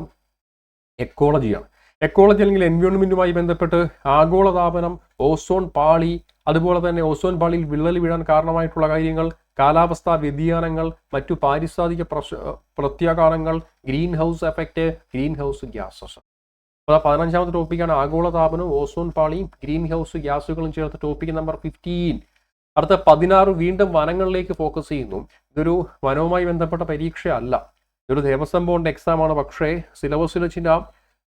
എക്കോളജിയാണ് എക്കോളജി അല്ലെങ്കിൽ എൻവയോൺമെന്റുമായി ബന്ധപ്പെട്ട് ആഗോളതാപനം ഓസോൺ പാളി അതുപോലെ തന്നെ ഓസോൺ പാളിയിൽ വിള്ളൽ വീഴാൻ കാരണമായിട്ടുള്ള കാര്യങ്ങൾ കാലാവസ്ഥാ വ്യതിയാനങ്ങൾ മറ്റു പാരിസ്ഥിതിക പ്രശ് പ്രത്യാഘാതങ്ങൾ green house effect green house gases അപ്പോൾ പതിനഞ്ചാമത്തെ ടോപ്പിക്കാണ് ആഗോളതാപനവും ഓസോൺ പാളിയും ഗ്രീൻ ഹൗസ് ഗ്യാസുകളും ചേർത്ത ടോപ്പിക് നമ്പർ ഫിഫ്റ്റീൻ അടുത്ത പതിനാറ് വീണ്ടും വനങ്ങളിലേക്ക് ഫോക്കസ് ചെയ്യുന്നു. ഇതൊരു വനവുമായി ബന്ധപ്പെട്ട പരീക്ഷയല്ല. ഇതൊരു ദേവസ്വം ബോർഡിന്റെ എക്സാം ആണ്. പക്ഷേ സിലബസിൽ ചില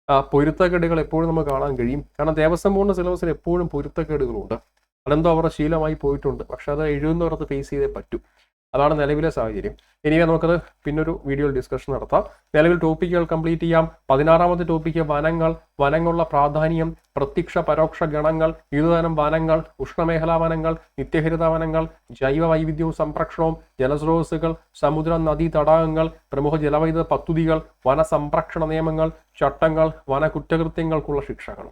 ആ, പൊരുത്തക്കേടുകൾ എപ്പോഴും നമുക്ക് കാണാൻ കഴിയും. കാരണം ദേവസ്വം ബോർഡിന്റെ സിലബസിൽ എപ്പോഴും പൊരുത്തക്കേടുകളുണ്ട്. അതെന്തോ അവരുടെ ശീലമായി പോയിട്ടുണ്ട്. പക്ഷെ അത് എഴുതുന്നവർക്ക് ഫേസ് ചെയ്തേ പറ്റൂ. അതാണ് നിലവിലെ സാഹചര്യം. ഇനിവേ നമുക്കത് പിന്നൊരു വീഡിയോയിൽ ഡിസ്കഷൻ നടത്താം. നിലവിൽ ടോപ്പിക്കുകൾ കംപ്ലീറ്റ് ചെയ്യാം. പതിനാറാമത്തെ ടോപ്പിക്ക് വനങ്ങൾ വനങ്ങളുടെ പ്രാധാന്യം പ്രത്യക്ഷ പരോക്ഷ ഗണങ്ങൾ വിവിധതരം വനങ്ങൾ ഉഷ്ണമേഖലാ വനങ്ങൾ നിത്യഹരിത വനങ്ങൾ ജൈവ വൈവിധ്യവും സംരക്ഷണവും ജലസ്രോതസ്സുകൾ സമുദ്ര നദീ തടാകങ്ങൾ പ്രമുഖ ജലവൈദ്യുത പദ്ധതികൾ വനസംരക്ഷണ നിയമങ്ങൾ ചട്ടങ്ങൾ വന കുറ്റകൃത്യങ്ങൾക്കുള്ള ശിക്ഷകൾ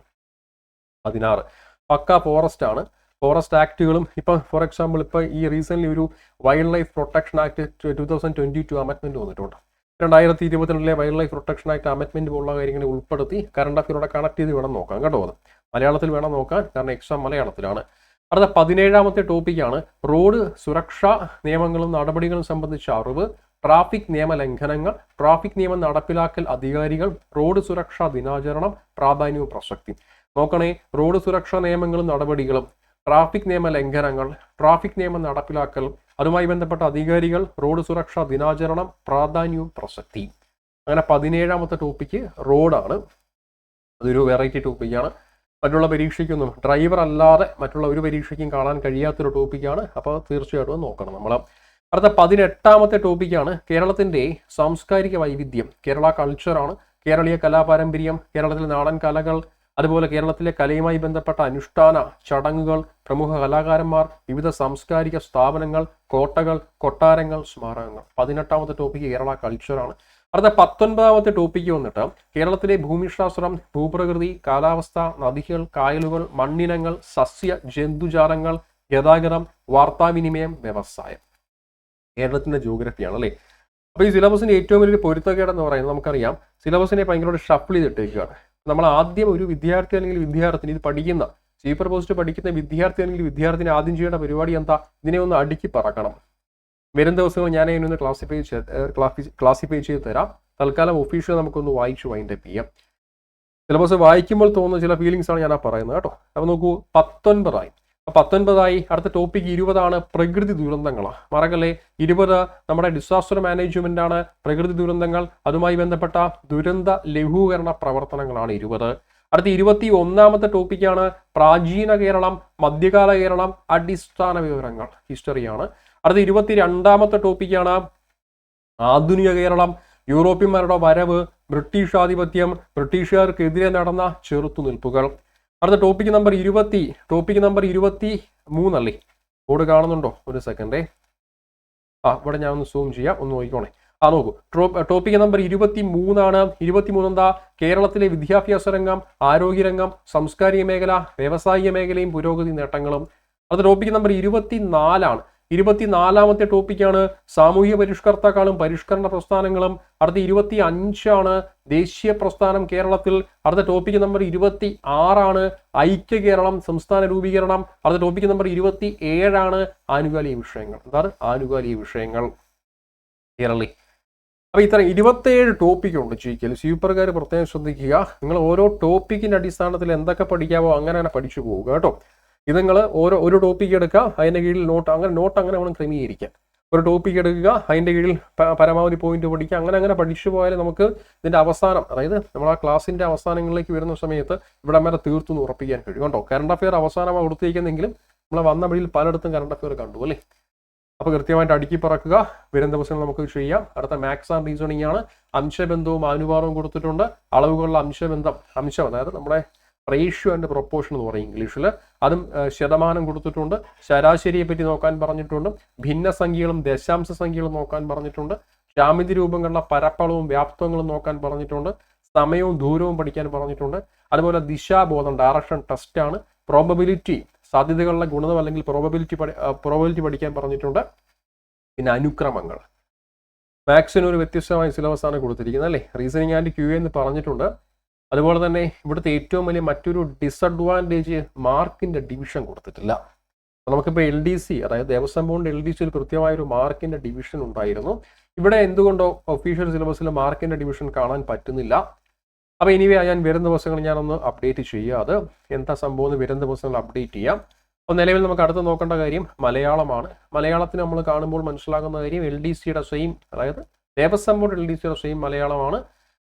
പതിനാറ്. പക്ക ഫോറസ്റ്റ് ആണ്. ഫോറസ്റ്റ് ആക്റ്റുകളും ഇപ്പം ഫോർ എക്സാമ്പിൾ ഇപ്പം ഈ റീസെന്റ് ഒരു wild life protection act two thousand twenty two വന്നിട്ടുണ്ട് രണ്ടായിരത്തി ഇരുപത്തിരണ്ടിലെ wild life protection act amendment പോലുള്ള കാര്യങ്ങളെ ഉൾപ്പെടുത്തി കറണ്ട് അഫയറോടെ കണക്ട് ചെയ്ത് വേണം നോക്കാം കേട്ടോ അത്. മലയാളത്തിൽ വേണം നോക്കാൻ കാരണം എക്സാം മലയാളത്തിലാണ്. അടുത്ത പതിനേഴാമത്തെ ടോപ്പിക്കാണ് റോഡ് സുരക്ഷാ നിയമങ്ങളും നടപടികളും സംബന്ധിച്ച അറിവ് ട്രാഫിക് നിയമ ലംഘനങ്ങൾ ട്രാഫിക് നിയമം നടപ്പിലാക്കൽ അധികാരികൾ റോഡ് സുരക്ഷാ ദിനാചരണം പ്രാധാന്യവും പ്രസക്തി. നോക്കണേ റോഡ് സുരക്ഷാ നിയമങ്ങളും നടപടികളും ട്രാഫിക് നിയമ ലംഘനങ്ങൾ ട്രാഫിക് നിയമം നടപ്പിലാക്കൽ അതുമായി ബന്ധപ്പെട്ട അധികാരികൾ റോഡ് സുരക്ഷാ ദിനാചരണം പ്രാധാന്യവും പ്രസക്തി. അങ്ങനെ പതിനേഴാമത്തെ ടോപ്പിക്ക് റോഡാണ്. അതൊരു വെറൈറ്റി ടോപ്പിക്കാണ് മറ്റുള്ള പരീക്ഷയ്ക്കൊന്നും ഡ്രൈവർ അല്ലാതെ മറ്റുള്ള ഒരു പരീക്ഷയ്ക്കും കാണാൻ കഴിയാത്തൊരു ടോപ്പിക്കാണ് അപ്പോൾ തീർച്ചയായിട്ടും നോക്കണം നമ്മൾ. അടുത്ത പതിനെട്ടാമത്തെ ടോപ്പിക്കാണ് കേരളത്തിന്റെ സാംസ്കാരിക വൈവിധ്യം. കേരള കൾച്ചറാണ് കേരളീയ കലാപാരമ്പര്യം കേരളത്തിലെ നാടൻ കലകൾ അതുപോലെ കേരളത്തിലെ കലയുമായി ബന്ധപ്പെട്ട അനുഷ്ഠാന ചടങ്ങുകൾ പ്രമുഖ കലാകാരന്മാർ വിവിധ സാംസ്കാരിക സ്ഥാപനങ്ങൾ കോട്ടകൾ കൊട്ടാരങ്ങൾ സ്മാരകങ്ങൾ. പതിനെട്ടാമത്തെ ടോപ്പിക്ക് കേരള കൾച്ചറാണ് അടുത്ത പത്തൊൻപതാമത്തെ ടോപ്പിക്ക് വന്നിട്ട് കേരളത്തിലെ ഭൂമിശാസ്ത്രം ഭൂപ്രകൃതി കാലാവസ്ഥ നദികൾ കായലുകൾ മണ്ണിനങ്ങൾ സസ്യ ജന്തുജാലങ്ങൾ ഗതാഗതം വാർത്താവിനിമയം വ്യവസായം. കേരളത്തിന്റെ ജോഗ്രഫിയാണ് അല്ലേ? അപ്പൊ ഈ സിലബസിന്റെ ഏറ്റവും വലിയൊരു പൊരുത്തക്കേടെന്ന് പറയുന്നത് നമുക്കറിയാം. സിലബസിനെ ഭയങ്കരമായിട്ട് ഷഫിൾ ചെയ്തിട്ടേക്കുകയാണ് നമ്മൾ ആദ്യം ഒരു വിദ്യാർത്ഥി അല്ലെങ്കിൽ വിദ്യാർത്ഥിനി ഇത് പഠിക്കുന്ന സൂപ്പർ പോസ്റ്റ് പഠിക്കുന്ന വിദ്യാർത്ഥി അല്ലെങ്കിൽ വിദ്യാർത്ഥിനി ആദ്യം ചെയ്യേണ്ട പരിപാടി എന്താ? ഇതിനെ ഒന്ന് അടുക്കി പറക്കണം. വരും ദിവസങ്ങൾ ഞാൻ ഇതിനൊന്ന് ക്ലാസിഫൈ ക്ലാസിഫൈ ചെയ്ത് തരാം. തൽക്കാലം ഒഫീഷ്യൽ നമുക്കൊന്ന് വായിച്ചു വൈൻഡപ്പ് ചെയ്യാം. സിലബസ് വായിക്കുമ്പോൾ തോന്നുന്ന ചില ഫീലിങ്സ് ആണ് ഞാൻ ആ പറയുന്നത് കേട്ടോ. അപ്പൊ നോക്കൂ പത്തൊൻപതായി. അപ്പൊ പത്തൊൻപതായി. അടുത്ത ടോപ്പിക് ഇരുപതാണ് പ്രകൃതി ദുരന്തങ്ങൾ മറക്കല്ലേ? ഇരുപത് നമ്മുടെ ഡിസാസ്റ്റർ മാനേജ്മെന്റ് ആണ് പ്രകൃതി ദുരന്തങ്ങൾ. അതുമായി ബന്ധപ്പെട്ട ദുരന്ത ലഘൂകരണ പ്രവർത്തനങ്ങളാണ് ഇരുപത്. അടുത്ത ഇരുപത്തി ഒന്നാമത്തെ ടോപ്പിക്കാണ് പ്രാചീന കേരളം മധ്യകാല കേരളം അടിസ്ഥാന വിവരങ്ങൾ ഹിസ്റ്ററിയാണ് അടുത്ത ഇരുപത്തി രണ്ടാമത്തെ ടോപ്പിക്കാണ് ആധുനിക കേരളം യൂറോപ്യന്മാരുടെ വരവ് ബ്രിട്ടീഷ് ആധിപത്യം ബ്രിട്ടീഷുകാർക്കെതിരെ നടന്ന ചെറുത്തുനിൽപ്പുകൾ. അടുത്ത ടോപ്പിക് നമ്പർ ഇരുപത്തി ടോപ്പിക് നമ്പർ ഇരുപത്തി മൂന്നല്ലേ? ബോർഡ് കാണുന്നുണ്ടോ? ഒരു സെക്കൻഡേ ആ ഇവിടെ ഞാൻ ഒന്ന് സൂം ചെയ്യാം ഒന്ന് നോക്കിക്കോണേ. ആ നോക്കൂ. ടോപ്പിക് നമ്പർ ഇരുപത്തി മൂന്നാണ്. ഇരുപത്തി മൂന്നെന്താ കേരളത്തിലെ വിദ്യാഭ്യാസ രംഗം ആരോഗ്യരംഗം സാംസ്കാരിക മേഖല വ്യവസായിക മേഖലയും പുരോഗതി നേട്ടങ്ങളും. അടുത്ത ടോപ്പിക് നമ്പർ ഇരുപത്തി നാലാണ്. ഇരുപത്തിനാലാമത്തെ ടോപ്പിക്കാണ് സാമൂഹ്യ പരിഷ്കർത്താക്കളും പരിഷ്കരണ പ്രസ്ഥാനങ്ങളും. അടുത്ത ഇരുപത്തി അഞ്ചാണ് ദേശീയ പ്രസ്ഥാനം കേരളത്തിൽ. അടുത്ത ടോപ്പിക് നമ്പർ ഇരുപത്തി ആറാണ് ഐക്യ കേരളം സംസ്ഥാന രൂപീകരണം. അടുത്ത ടോപ്പിക് നമ്പർ ഇരുപത്തി ഏഴാണ് ആനുകാലിക വിഷയങ്ങൾ. എന്താണ് ആനുകാലിക വിഷയങ്ങൾ? കേരളി. അപ്പൊ ഇത്ര ഇരുപത്തേഴ് ടോപ്പിക് ഉണ്ട് ചോദിക്കൽ സൂപ്പർകാർ പ്രത്യേകം ശ്രദ്ധിക്കുക. നിങ്ങൾ ഓരോ ടോപ്പിക്കിന്റെ അടിസ്ഥാനത്തിൽ എന്തൊക്കെ പഠിക്കാവോ അങ്ങനെ അങ്ങനെ പഠിച്ചു പോവുക കേട്ടോ. ഇത് നിങ്ങൾ ഓരോ ഒരു ടോപ്പിക്ക് എടുക്കുക അതിന്റെ കീഴിൽ നോട്ട് അങ്ങനെ നോട്ട് അങ്ങനെ വേണം ക്രമീകരിക്കാൻ. ഒരു ടോപ്പിക്ക് എടുക്കുക അതിന്റെ കീഴിൽ പരമാവധി പോയിന്റ് പഠിക്കുക അങ്ങനെ അങ്ങനെ പഠിച്ചു പോയാൽ നമുക്ക് ഇതിന്റെ അവസാനം അതായത് നമ്മൾ ആ ക്ലാസ്സിന്റെ അവസാനങ്ങളിലേക്ക് വരുന്ന സമയത്ത് ഇവിടെ വരെ തീർത്തു ഉറപ്പിക്കാൻ കഴിയും. കേട്ടോ കറണ്ട് അഫെയർ അവസാനമാണ് കൊടുത്തിരിക്കുന്നെങ്കിലും നമ്മൾ വന്ന വഴിയിൽ പലയിടത്തും കറണ്ട് അഫെയർ കണ്ടു അല്ലേ? അപ്പോൾ കൃത്യമായിട്ട് അടുക്കി പറക്കുക. വരും ദിവസങ്ങൾ നമുക്ക് ചെയ്യാം. അടുത്ത മാത്സ് ആൻഡ് റീസണിങ് ആണ്. അംശബന്ധവും അനുപാതവും കൊടുത്തിട്ടുണ്ട്. അളവുകളുള്ള അംശബന്ധം അംശം അതായത് നമ്മുടെ റേഷ്യോ ആൻഡ് പ്രൊപ്പോർഷൻ എന്ന് പറയും ഇംഗ്ലീഷിൽ. അതും ശതമാനം കൊടുത്തിട്ടുണ്ട്. ശരാശരിയെ പറ്റി നോക്കാൻ പറഞ്ഞിട്ടുണ്ട്. ഭിന്നസംഖ്യകളും ദശാംശ സംഖ്യകളും നോക്കാൻ പറഞ്ഞിട്ടുണ്ട്. ജാമിതി രൂപങ്ങളുടെ പരപ്പളവും വ്യാപ്തങ്ങളും നോക്കാൻ പറഞ്ഞിട്ടുണ്ട്. സമയവും ദൂരവും പഠിക്കാൻ പറഞ്ഞിട്ടുണ്ട്. അതുപോലെ ദിശാബോധം ഡയറക്ഷൻ ടെസ്റ്റ് ആണ്. പ്രോബബിലിറ്റി സാധ്യതകളുടെ ഗുണിതം അല്ലെങ്കിൽ പ്രോബബിലിറ്റി പ്രോബബിലിറ്റി പഠിക്കാൻ പറഞ്ഞിട്ടുണ്ട്. പിന്നെ അനുക്രമങ്ങൾ. മാത്സിന് ഒരു വ്യത്യസ്തമായ സിലബസ് ആണ് കൊടുത്തിരിക്കുന്നത് അല്ലേ? റീസണിങ് ആൻഡ് ക്യൂ എന്ന് പറഞ്ഞിട്ടുണ്ട്. അതുപോലെ തന്നെ ഇവിടുത്തെ ഏറ്റവും വലിയ മറ്റൊരു ഡിസഡ്വാന്റേജ് മാർക്കിന്റെ ഡിവിഷൻ കൊടുത്തിട്ടില്ല. നമുക്കിപ്പോൾ എൽ ഡി സി അതായത് ദേവസ്വം ബോർഡ് എൽ ഡി സിയിൽ കൃത്യമായ ഒരു മാർക്കിന്റെ ഡിവിഷൻ ഉണ്ടായിരുന്നു. ഇവിടെ എന്തുകൊണ്ടോ ഒഫീഷ്യൽ സിലബസിൽ മാർക്കിന്റെ ഡിവിഷൻ കാണാൻ പറ്റുന്നില്ല. അപ്പോൾ ഇനിവേ ഞാൻ വരുന്ന ദിവസങ്ങൾ ഞാനൊന്ന് അപ്ഡേറ്റ് ചെയ്യാം അത്. എന്താ സംഭവം എന്ന് വരും ദിവസങ്ങൾ അപ്ഡേറ്റ് ചെയ്യാം. അപ്പോൾ നിലവിൽ നമുക്ക് അടുത്ത് നോക്കേണ്ട കാര്യം മലയാളമാണ്. മലയാളത്തിന് നമ്മൾ കാണുമ്പോൾ മനസ്സിലാകുന്ന കാര്യം എൽ ഡി സിയുടെ സെയിം അതായത് ദേവസ്വം ബോർഡ് എൽ ഡി സിയുടെ സെയിം മലയാളമാണ്.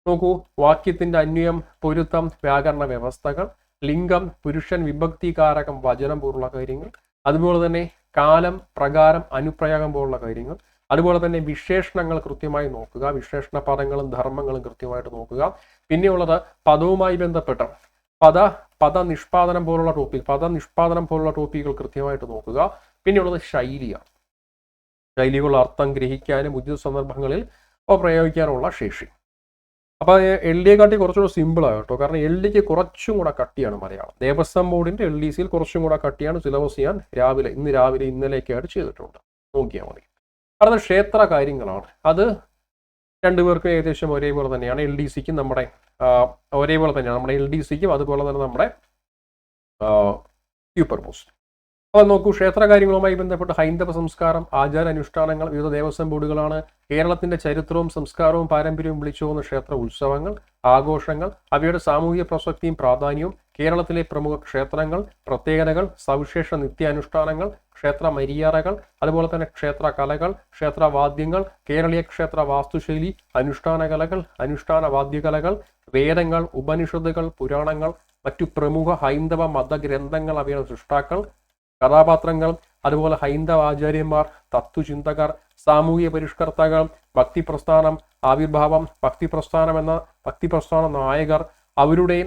നോക്കൂ വാക്യത്തിന്റെ അന്വയം പൊരുത്തം വ്യാകരണ വ്യവസ്ഥകൾ ലിംഗം പുരുഷൻ വിഭക്തികാരകം വചനം പോലുള്ള കാര്യങ്ങൾ. അതുപോലെ തന്നെ കാലം പ്രകാരം അനുപ്രയോഗം പോലുള്ള കാര്യങ്ങൾ. അതുപോലെ തന്നെ വിശേഷണങ്ങൾ കൃത്യമായി നോക്കുക വിശേഷണ പദങ്ങളും ധർമ്മങ്ങളും കൃത്യമായിട്ട് നോക്കുക. പിന്നെയുള്ളത് പദവുമായി ബന്ധപ്പെട്ട പദ പദ നിഷ്പാദനം പോലുള്ള ടോപ്പിക് പദ നിഷ്പാദനം പോലുള്ള ടോപ്പിക്കുകൾ കൃത്യമായിട്ട് നോക്കുക. പിന്നെയുള്ളത് ശൈലിയാണ് ശൈലികളുടെ അർത്ഥം ഗ്രഹിക്കാനും ഉചിത സന്ദർഭങ്ങളിൽ പ്രയോഗിക്കാനുള്ള ശേഷി. അപ്പോൾ എൽ ഡി കാട്ടി കുറച്ചുകൂടെ സിമ്പിളാണ് കേട്ടോ. കാരണം എൽ ഡിക്ക് കുറച്ചും കൂടെ കട്ടിയാണ് മലയാളം. ദേവസ്വം ബോർഡിന്റെ എൽ ഡി സിയിൽ കുറച്ചും കൂടെ കട്ടിയാണ് സിലബസ് ഞാൻ രാവിലെ ഇന്ന് രാവിലെ ഇന്നലെയൊക്കെയായിട്ട് ചെയ്തിട്ടുണ്ട്. നോക്കിയാൽ മതി. അടുത്ത ക്ഷേത്ര കാര്യങ്ങളാണ്. അത് രണ്ടുപേർക്കും ഏകദേശം ഒരേപോലെ തന്നെയാണ്. എൽ ഡി സിക്കും നമ്മുടെ ഒരേപോലെ തന്നെയാണ്. നമ്മുടെ എൽ ഡി സിക്കും അതുപോലെ തന്നെ നമ്മുടെ സൂപ്പർ പോസ്റ്റ് നോക്കൂ ക്ഷേത്ര കാര്യങ്ങളുമായി ബന്ധപ്പെട്ട് ഹൈന്ദവ സംസ്കാരം ആചാര അനുഷ്ഠാനങ്ങൾ വിവിധ ദേവസ്വം ബോർഡുകളാണ്. കേരളത്തിന്റെ ചരിത്രവും സംസ്കാരവും പാരമ്പര്യവും വിളിച്ചുപോകുന്ന ക്ഷേത്ര ഉത്സവങ്ങൾ ആഘോഷങ്ങൾ അവയുടെ സാമൂഹിക പ്രസക്തിയും പ്രാധാന്യവും കേരളത്തിലെ പ്രമുഖ ക്ഷേത്രങ്ങൾ പ്രത്യേകതകൾ സവിശേഷ നിത്യാനുഷ്ഠാനങ്ങൾ ക്ഷേത്ര മര്യാദകൾ അതുപോലെ തന്നെ ക്ഷേത്ര കലകൾ ക്ഷേത്രവാദ്യങ്ങൾ കേരളീയ ക്ഷേത്ര വാസ്തുശൈലി അനുഷ്ഠാന കലകൾ അനുഷ്ഠാന വാദ്യകലകൾ വേദങ്ങൾ ഉപനിഷത്തുകൾ പുരാണങ്ങൾ മറ്റു പ്രമുഖ ഹൈന്ദവ മതഗ്രന്ഥങ്ങൾ അവയുടെ സൃഷ്ടാക്കൾ കഥാപാത്രങ്ങൾ അതുപോലെ ഹൈന്ദവ ആചാര്യന്മാർ തത്വചിന്തകർ സാമൂഹിക പരിഷ്കർത്താക്കൾ ഭക്തി പ്രസ്ഥാനം ആവിർഭാവം ഭക്തി പ്രസ്ഥാനം എന്ന ഭക്തി പ്രസ്ഥാന നായകർ അവരുടെ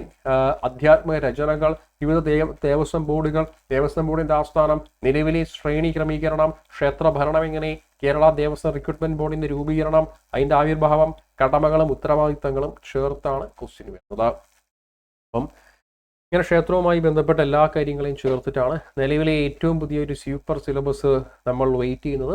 അധ്യാത്മിക രചനകൾ വിവിധ ദേവ ദേവസ്വം ബോർഡുകൾ ദേവസ്വം ബോർഡിന്റെ ആസ്ഥാനം നിലവിലെ ശ്രേണി ക്രമീകരണം ക്ഷേത്ര ഭരണം എങ്ങനെ കേരള ദേവസ്വം റിക്രൂട്ട്മെന്റ് ബോർഡിന്റെ രൂപീകരണം അതിന്റെ ആവിർഭാവം കടമകളും ഉത്തരവാദിത്തങ്ങളും ചേർത്താണ് ക്വസ്റ്റ്യൻ വരുന്നത്. അപ്പം ഇങ്ങനെ ക്ഷേത്രവുമായി ബന്ധപ്പെട്ട എല്ലാ കാര്യങ്ങളെയും ചേർത്തിട്ടാണ് നിലവിലെ ഏറ്റവും പുതിയ ഒരു സൂപ്പർ സിലബസ് നമ്മൾ വെയിറ്റ് ചെയ്യുന്നത്.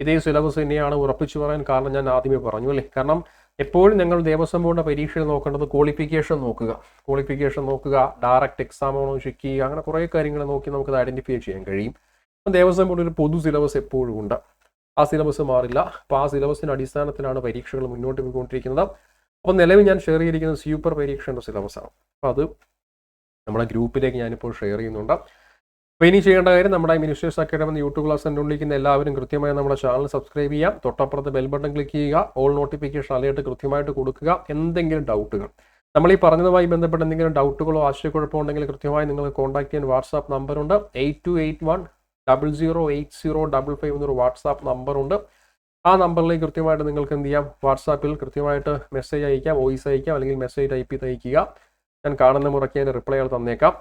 ഇതേ സിലബസ് തന്നെയാണ് ഉറപ്പിച്ചു പറയാൻ കാരണം ഞാൻ ആദ്യമേ പറഞ്ഞു അല്ലേ? കാരണം എപ്പോഴും ഞങ്ങൾ ദേവസ്വം ബോർഡിന്റെ പരീക്ഷയിൽ നോക്കേണ്ടത് ക്വാളിഫിക്കേഷൻ നോക്കുക. ക്വാളിഫിക്കേഷൻ നോക്കുക ഡയറക്റ്റ് എക്സാം ആണോ ചെക്ക് ചെയ്യുക അങ്ങനെ കുറേ കാര്യങ്ങൾ നോക്കി നമുക്ക് ഐഡന്റിഫൈ ചെയ്യാൻ കഴിയും. അപ്പം ദേവസ്വം ബോർഡ് ഒരു പൊതു സിലബസ് എപ്പോഴും ഉണ്ട്. ആ സിലബസ് മാറില്ല. അപ്പോൾ ആ സിലബസിന്റെ അടിസ്ഥാനത്തിലാണ് പരീക്ഷകൾ മുന്നോട്ട് പോയിക്കൊണ്ടിരിക്കുന്നത്. അപ്പോൾ നിലവിൽ ഞാൻ ഷെയർ ചെയ്തിരിക്കുന്നത് സൂപ്പർ പരീക്ഷയുടെ സിലബസാണ് അപ്പോൾ അത് നമ്മുടെ ഗ്രൂപ്പിലേക്ക് ഞാനിപ്പോൾ ഷെയർ ചെയ്യുന്നുണ്ട്. അപ്പോൾ ഇനി ചെയ്യേണ്ട കാര്യം നമ്മുടെ മിനിസ്റ്റേഴ്സ് അക്കാഡമി യൂട്യൂബ് ക്ലാസ് കണ്ടുകൊണ്ടിരിക്കുന്ന എല്ലാവരും കൃത്യമായി നമ്മുടെ ചാനൽ സബ്സ്ക്രൈബ് ചെയ്യാം തൊട്ടപ്പുറത്ത് ബെൽ ബട്ടൺ ക്ലിക്ക് ചെയ്യുക. ഓൾ നോട്ടിഫിക്കേഷൻ അലേർട്ട് കൃത്യമായിട്ട് കൊടുക്കുക. എന്തെങ്കിലും ഡൗട്ടുകൾ നമ്മൾ ഈ പറഞ്ഞതുമായി ബന്ധപ്പെട്ട് എന്തെങ്കിലും ഡൗട്ടുകളോ ആശയക്കുഴപ്പമോ ഉണ്ടെങ്കിൽ കൃത്യമായി നിങ്ങൾ കോൺടാക്ട് ചെയ്യാൻ WhatsApp നമ്പറുണ്ട് eight two eight one double zero eight zero double five എന്നൊരു വാട്സാപ്പ് നമ്പറുണ്ട് ആ നമ്പറിലേക്ക് കൃത്യമായിട്ട് നിങ്ങൾക്ക് എന്ത് ചെയ്യാം? വാട്സാപ്പിൽ കൃത്യമായിട്ട് മെസ്സേജ് അയക്കാം വോയിസ് അയക്കാം അല്ലെങ്കിൽ മെസ്സേജ് ടൈപ്പ് ചെയ്ത് അയക്കുക. ഞാൻ കാണുന്ന മുറയ്ക്ക് അതിന്റെ റിപ്ലൈകൾ തന്നേക്കാം.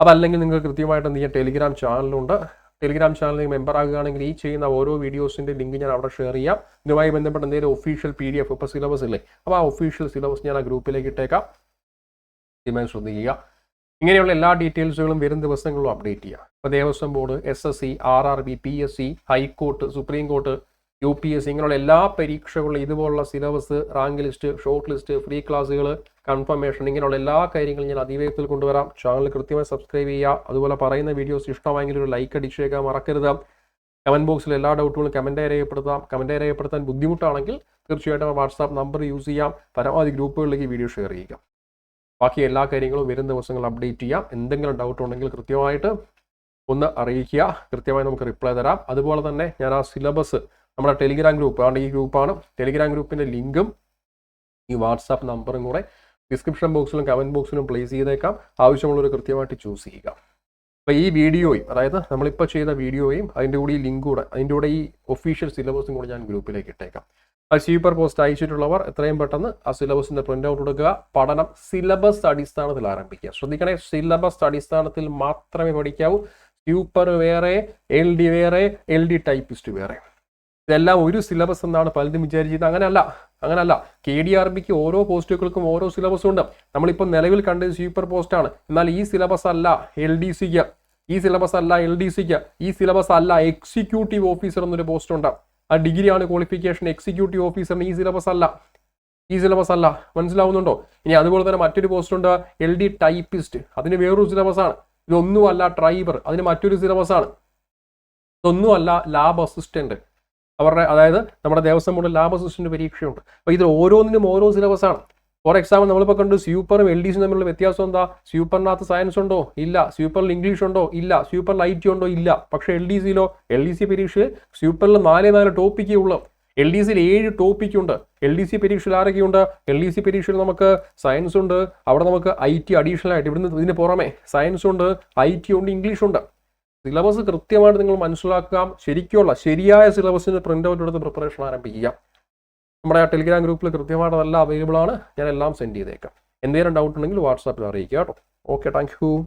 അതല്ലെങ്കിൽ നിങ്ങൾക്ക് കൃത്യമായിട്ട് എന്ത് ചെയ്യാം ടെലിഗ്രാം ചാനലുണ്ട് ടെലിഗ്രാം ചാനലിൽ മെമ്പർ ആകുകയാണെങ്കിൽ ഈ ചെയ്യുന്ന ഓരോ വീഡിയോസിന്റെ ലിങ്ക് ഞാൻ അവിടെ ഷെയർ ചെയ്യാം. ഇതുമായി ബന്ധപ്പെട്ട് എന്തെങ്കിലും ഒഫീഷ്യൽ പി ഡി എഫ് ഇപ്പോൾ സിലബസ് ഇല്ലേ? അപ്പോൾ ആ ഒഫീഷ്യൽ സിലബസ് ഞാൻ ആ ഗ്രൂപ്പിലേക്ക് ഇട്ടേക്കാം. കൃത്യമായി ശ്രദ്ധിക്കുക. ഇങ്ങനെയുള്ള എല്ലാ ഡീറ്റെയിൽസുകളും വരും ദിവസങ്ങളിലും അപ്ഡേറ്റ് ചെയ്യുക. ഇപ്പോൾ Devaswom board S S C R R B P S C high court supreme court U P S C ഇങ്ങനെയുള്ള എല്ലാ പരീക്ഷകളിലും ഇതുപോലുള്ള syllabus rank list short list free ക്ലാസ്സുകൾ കൺഫർമേഷൻ. ഇങ്ങനെയുള്ള എല്ലാ കാര്യങ്ങളും ഞാൻ അതിവേഗത്തിൽ കൊണ്ടുവരാം. ചാനൽ കൃത്യമായി സബ്സ്ക്രൈബ് ചെയ്യുക. അതുപോലെ പറയുന്ന വീഡിയോസ് ഇഷ്ടമായെങ്കിൽ ഒരു ലൈക്ക് അടിച്ചേക്കാം മറക്കരുത്. കമന്റ് ബോക്സിൽ എല്ലാ ഡൗട്ടുകളും കമന്റായി രേഖപ്പെടുത്താം. കമന്റായി രേഖപ്പെടുത്താൻ ബുദ്ധിമുട്ടാണെങ്കിൽ തീർച്ചയായിട്ടും വാട്സാപ്പ് നമ്പർ യൂസ് ചെയ്യാം. പരമാവധി ഗ്രൂപ്പുകളിലേക്ക് വീഡിയോ ഷെയർ ചെയ്യുക. ബാക്കി എല്ലാ കാര്യങ്ങളും വരും ദിവസങ്ങൾ അപ്ഡേറ്റ് ചെയ്യാം. എന്തെങ്കിലും ഡൗട്ട് ഉണ്ടെങ്കിൽ കൃത്യമായിട്ട് ഒന്ന് അറിയിക്കുക. കൃത്യമായി നമുക്ക് റിപ്ലൈ തരാം. അതുപോലെ തന്നെ ഞാൻ ആ സിലബസ് നമ്മുടെ ടെലിഗ്രാം ഗ്രൂപ്പ് ആണ്. ഈ ഗ്രൂപ്പാണ്. ടെലിഗ്രാം ഗ്രൂപ്പിന്റെ ലിങ്കും ഈ വാട്സാപ്പ് നമ്പറും കൂടെ ഡിസ്ക്രിപ്ഷൻ ബോക്സിലും കമന്റ് ബോക്സിലും പ്ലേസ് ചെയ്തേക്കാം. ആവശ്യമുള്ളവർ കൃത്യമായിട്ട് ചൂസ് ചെയ്യുക. അപ്പോൾ ഈ വീഡിയോയും അതായത് നമ്മളിപ്പോൾ ചെയ്ത വീഡിയോയും അതിന്റെ കൂടെ ഈ ലിങ്ക് കൂടെ അതിന്റെ കൂടെ ഈ ഒഫീഷ്യൽ സിലബസും കൂടെ ഞാൻ ഗ്രൂപ്പിലേക്ക് ഇട്ടേക്കാം. ആ സ്വീപ്പർ പോസ്റ്റ് അയച്ചിട്ടുള്ളവർ എത്രയും പെട്ടെന്ന് ആ സിലബസിന്റെ പ്രിന്റ് ഔട്ട് കൊടുക്കുക പഠനം സിലബസ് അടിസ്ഥാനത്തിൽ ആരംഭിക്കുക. ശ്രദ്ധിക്കണേ സിലബസ് അടിസ്ഥാനത്തിൽ മാത്രമേ പഠിക്കാവൂ. സ്യൂപ്പർ വേറെ എൽ ഡി വേറെ എൽ ഡി ടൈപ്പിസ്റ്റ് വേറെ. ഇതെല്ലാം ഒരു സിലബസ് എന്നാണ് പലരും വിചാരിച്ചത് അങ്ങനെയല്ല. അങ്ങനല്ല കെ ഡി ആർ ബിക്ക് ഓരോ പോസ്റ്റുകൾക്കും ഓരോ സിലബസും ഉണ്ട്. നമ്മളിപ്പോൾ നിലവിൽ കണ്ടത് സൂപ്പർ പോസ്റ്റാണ് എന്നാൽ ഈ സിലബസ് അല്ല എൽ ഡി സിക്ക് ഈ സിലബസ് അല്ല എൽ ഡി സിക്ക് ഈ സിലബസ് അല്ല എക്സിക്യൂട്ടീവ് ഓഫീസർ എന്നൊരു പോസ്റ്റ് ഉണ്ട്. ആ ഡിഗ്രിയാണ് ക്വാളിഫിക്കേഷൻ എക്സിക്യൂട്ടീവ് ഓഫീസറിന് ഈ സിലബസ് അല്ല. ഈ സിലബസ് അല്ല. മനസ്സിലാവുന്നുണ്ടോ? ഇനി അതുപോലെ തന്നെ മറ്റൊരു പോസ്റ്റ് ഉണ്ട് എൽ ഡി ടൈപ്പിസ്റ്റ് അതിന് വേറൊരു സിലബസ് ആണ്. ഇതൊന്നുമല്ല ഡ്രൈവർ അതിന് മറ്റൊരു സിലബസ് ആണ്. ഇതൊന്നുമല്ല ലാബ് അസിസ്റ്റന്റ് അവരുടെ അതായത് നമ്മുടെ ദേവസ്വം ബോർഡ് അസിസ്റ്റന്റ് പരീക്ഷയുണ്ട്. അപ്പോൾ ഇത് ഓരോന്നിനും ഓരോ സിലബസ് ആണ് ഫോർ എക്സാമ്പിൾ നമ്മളിപ്പോൾ കണ്ടു സ്യൂപ്പറും എൽ ഡി സിയും തമ്മിലുള്ള വ്യത്യാസം എന്താ? സ്യൂപ്പറിനകത്ത് സയൻസ് ഉണ്ടോ? ഇല്ല. സ്യൂപ്പറിൽ ഇംഗ്ലീഷ് ഉണ്ടോ? ഇല്ല. സ്യൂപ്പറിൽ ഐ ടി ഉണ്ടോ? ഇല്ല. പക്ഷേ എൽ ഡി സിയിലോ എൽ ഡി സി പരീക്ഷയിൽ സ്യൂപ്പറിൽ നാല് നാല് ടോപ്പിക്കേ ഉള്ളൂ. എൽ ഡി സിയിൽ ഏഴ് ടോപ്പിക്കുണ്ട് എൽ ഡി സി പരീക്ഷയിൽ ആരൊക്കെയുണ്ട്? എൽ ഡി സി പരീക്ഷയിൽ നമുക്ക് സയൻസ് ഉണ്ട്. അവിടെ നമുക്ക് ഐ ടി അഡീഷണൽ ആയിട്ട് ഇവിടുന്ന് ഇതിന് പുറമെ സയൻസ് ഉണ്ട് ഐ ടി ഉണ്ട് ഇംഗ്ലീഷ് ഉണ്ട്. സിലബസ് കൃത്യമായിട്ട് നിങ്ങൾ മനസ്സിലാക്കാം. ശരിക്കുള്ള ശരിയായ സിലബസിന്റെ പ്രിന്റ് ഔട്ട് എടുത്ത് പ്രിപ്പറേഷൻ ആരംഭിക്കുക. നമ്മുടെ ആ ടെലിഗ്രാം ഗ്രൂപ്പിൽ കൃത്യമായിട്ട് അതെല്ലാം അവൈലബിൾ ആണ്. ഞാൻ എല്ലാം സെൻഡ് ചെയ്തേക്കാം. എന്തെങ്കിലും ഡൗട്ട് ഉണ്ടെങ്കിൽ വാട്സാപ്പിൽ അറിയിക്കുക കേട്ടോ. Okay thank you